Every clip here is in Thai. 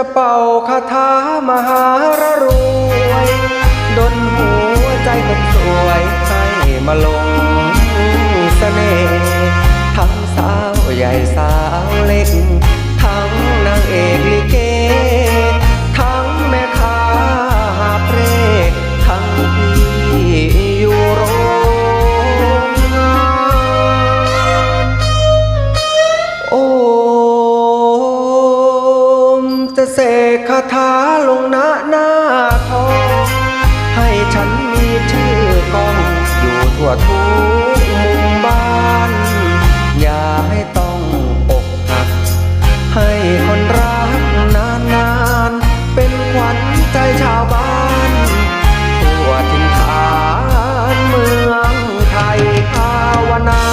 จะเป่าคาถามหารรวยดนหัวใจคนสวยให้มาลงเสน่ห์ เสกคาถาลงหน้าหน้าทองให้ฉันมีชื่อกองอยู่ทั่วทุกมุมบ้าน อย่าให้ต้องอกหัก ให้คนรักนานนานๆเป็นขวัญใจชาวบ้านทั่วถิ่นฐานเมืองไทยภาวนา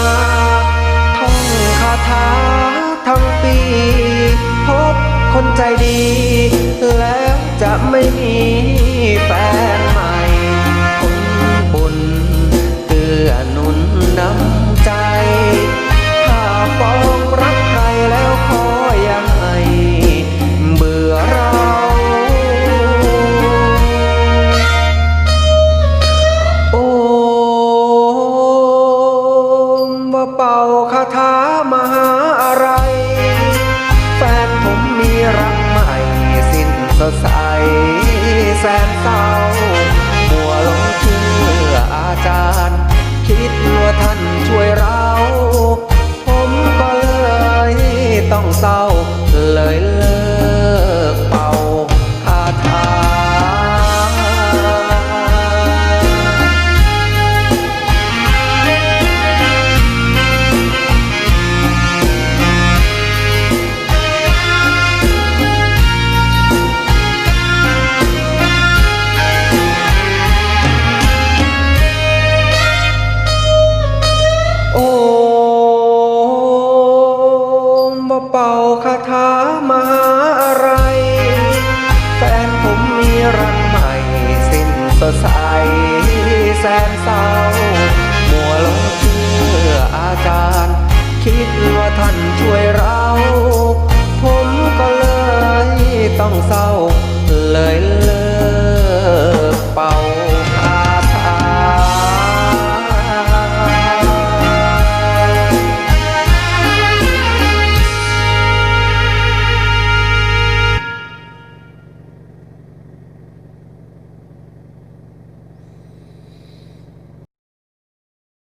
ใจดี แล้วจะไม่มีแฟนใหม่คนบุญเกื้อหนุนน้ำใจ ถ้าปองรักใครแล้วขออย่าให้เบื่อเราโอมว่าเป่าคาถามหา ต้องเศร้าเลย่เป่าคาถามหาอะไร แฟนผมมีรักใหม่สิ้นสดใสแสนเศร้า